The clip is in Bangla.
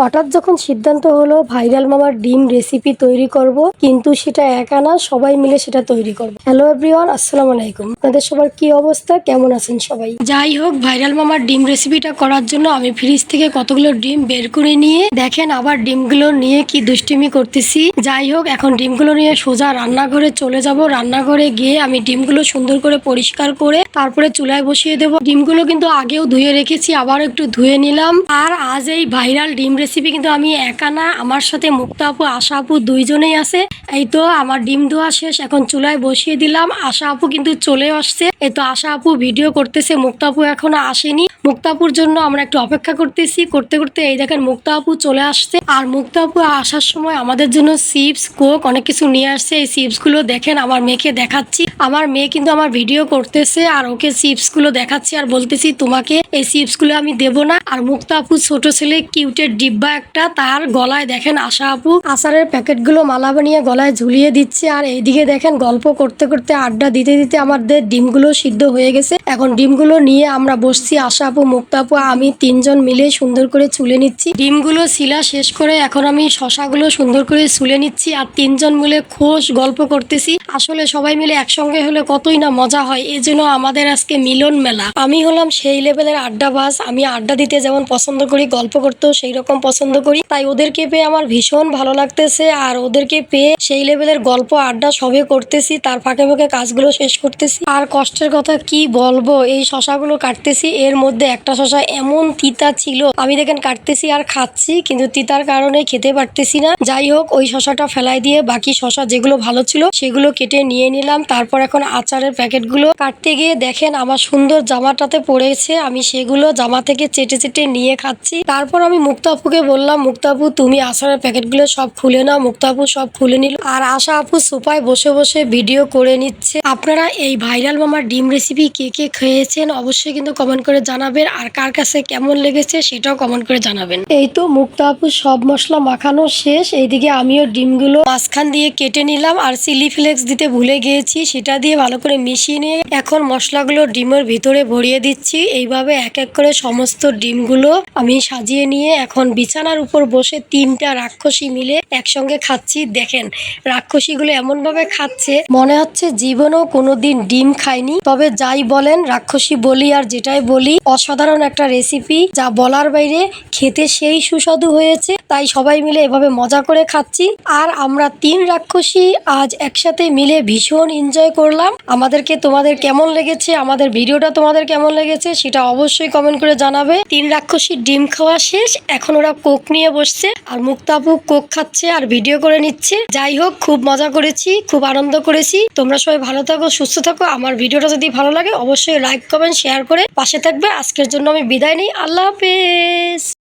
হঠাৎ যখন সিদ্ধান্ত হলো ভাইরাল মামার ডিম রেসিপি তৈরি করব, কিন্তু সেটা একা না, সবাই মিলে সেটা তৈরি করব। হ্যালো এভরিওয়ান আসসালামু আলাইকুম। আপনাদের সবার কি অবস্থা? কেমন আছেন সবাই? যাই হোক, ভাইরাল মামার ডিম রেসিপিটা করার জন্য আমি ফ্রিজ থেকে কতগুলো ডিম বের করে নিয়ে, দেখেন আবার ডিমগুলো নিয়ে কি দুষ্টিমি করতেছি। যাই হোক, এখন ডিমগুলো নিয়ে সোজা রান্নাঘরে চলে যাব। রান্নাঘরে গিয়ে আমি ডিমগুলো সুন্দর করে পরিষ্কার করে তারপরে চুলায় বসিয়ে দেবো। ডিমগুলো কিন্তু আগেও ধুয়ে রেখেছি আবার একটু ধুয়ে নিলাম। আর আজ এই ভাইরাল ডিম রেসিপি কিন্তু আমি একা না, আমার সাথে মুক্তা আপু, আশা আপু দুইজনেই আছে। এই তো আমার ডিম ধোয়া শেষ, এখন চুলায় বসিয়ে দিলাম। আশা আপু কিন্তু চলে আসছে। এই তো আশা আপু ভিডিও করতেছে, মুক্তা আপু এখনও আসেনি। মুক্তা আপুর জন্য আমরা একটু অপেক্ষা করতেছি, করতে করতে এই দেখেন মুক্তা আপু চলে আসছে। আর মুক্তা আপু আসার সময় আমাদের জন্য চিপস, কোক অনেক কিছু নিয়ে আসছে। এই চিপসগুলো দেখেন, আমার মেয়েকে দেখাচ্ছি। আমার মেয়ে কিন্তু আমার ভিডিও করতেছে, আর ওকে চিপসগুলো দেখাচ্ছি আর বলতেছি, তোমাকে এই চিপসগুলো আমি দেবো না। আর মুক্তা আপু ছোট ছেলে, কিউটের ডিব্বা একটা তার গলায় দেখেন আশা আপু, আচারের প্যাকেটগুলো মালা বানিয়ে গলায় ঝুলিয়ে দিচ্ছে। আর এইদিকে দেখেন গল্প করতে করতে আড্ডা দিতে দিতে আমাদের ডিমগুলো সিদ্ধ হয়ে গেছে। এখন ডিমগুলো নিয়ে আমরা বসছি আশা আপু, মুক্তা আপু, আমি তিনজন মিলে সুন্দর করে চুলে নিচ্ছি। ডিমগুলো শিলা শেষ করে এখন আমি শশাগুলো সুন্দর করে চুলে নিচ্ছি আর তিনজন মিলে খোশ গল্প করতেছি। আসলে সবাই মিলে একসঙ্গে হলে কতই না মজা হয়, এই জন্য আমাদের আজকে মিলন মেলা। আমি হলাম সেই লেভেলের আড্ডাবাজ, আমি আড্ডা দিতে যেমন পছন্দ করি, গল্প করতেও সেই রকম পছন্দ করি। তাই ওদেরকে পেয়ে আমার ভীষণ ভালো লাগতেছে। আর ওদেরকে পেয়ে সেই লেভেলের গল্প, আড্ডা সবে করতেছি। তার ফাঁকে ফাঁকে কাজগুলো শেষ করতেছি। আর কষ্টের কথা কি বলব? এই শশাগুলো কাটতেছি। এর মধ্যে একটা শশা এমন তিতা ছিল, আমি দেখেন কাটতেছি আর খাচ্ছি, কিন্তু তিতার কারণে খেতে পারতেছি না। যাই হোক, ওই শশাটা ফেলাই দিয়ে বাকি শশা যেগুলো ভালো ছিল, সেগুলো কেটে নিয়ে নিলাম। তারপর এখন আচারের প্যাকেটগুলো কাটতে গিয়ে দেখেন আমার সুন্দর জামাটাতে পড়েছে। আমি সেগুলো জামা থেকে চেটে চেটে নিয়ে খাচ্ছি। তারপর আমি মুক্তাপুকে বললাম, মুক্তাপু, তুমি আচারের প্যাকেটগুলো সব খুলে নাও। মুক্তাপু সব খুলে নিল। আর আশা আপু সোফায় বসে বসে ভিডিও করে নিচ্ছে। আপনারা এই ভাইরাল মামার ডিম রেসিপি কে কে খেয়েছেন অবশ্যই কিন্তু কমেন্ট করে জানাবেন। আর কার কাছে কেমন লেগেছে সেটাও কমেন্ট করে জানাবেন। এই তো মুক্তা আপু সব মশলা মাখানো শেষ। এইদিকে আমিও ডিমগুলো মাঝখান দিয়ে কেটে নিলাম আর চিলি ফ্লেক্স দিতে ভুলে গিয়েছি। সেটা দিয়ে ভালো করে মিশিয়ে নিয়ে এখন মশলাগুলো ডিমের ভিতরে ভরিয়ে দিচ্ছি। এইভাবে এক এক করে সমস্ত ডিমগুলো আমি সাজিয়ে নিয়ে এখন বিছানার উপর বসে তিনটা রাক্ষসী মিলে একসঙ্গে খাচ্ছি, দেখেন। রাক্ষসীগুলো এমন ভাবে খাচ্ছে, মনে হচ্ছে জীবনেও কোনোদিন ডিম খায়নি। তবে যাই বলেন, রাক্ষসী বলি আর যেটাই বলি, অসাধারণ একটা রেসিপি যা বলার বাইরে খেতে সেই সুস্বাদু হয়েছে। তাই সবাই মিলে এভাবে মজা করে খাচ্ছি। আর আমরা তিন রাক্ষসী আজ একসাথে মিলে ভীষণ এনজয় করলাম। আমাদেরকে তোমাদের কেমন লেগেছে, আমাদের ভিডিওটা তোমাদের কেমন লেগেছে, সেটা অবশ্যই কমেন্ট করে জানাবে। তিন রাক্ষসীর ডিম খাওয়া শেষ, এখন কোক নিয়ে বসছে আর মুক্তাপু কোক খাচ্ছে আর ভিডিও করে নিচ্ছে। যাই হোক, খুব মজা করেছি, খুব আনন্দ করেছি। তোমরা সবাই ভালো থাকো, সুস্থ থাকো। আমার ভিডিওটা যদি ভালো লাগে, অবশ্যই লাইক, কমেন্ট, শেয়ার করে পাশে থাকবে। আজকের জন্য আমি বিদায় নিই। আল্লাহ হাফেজ।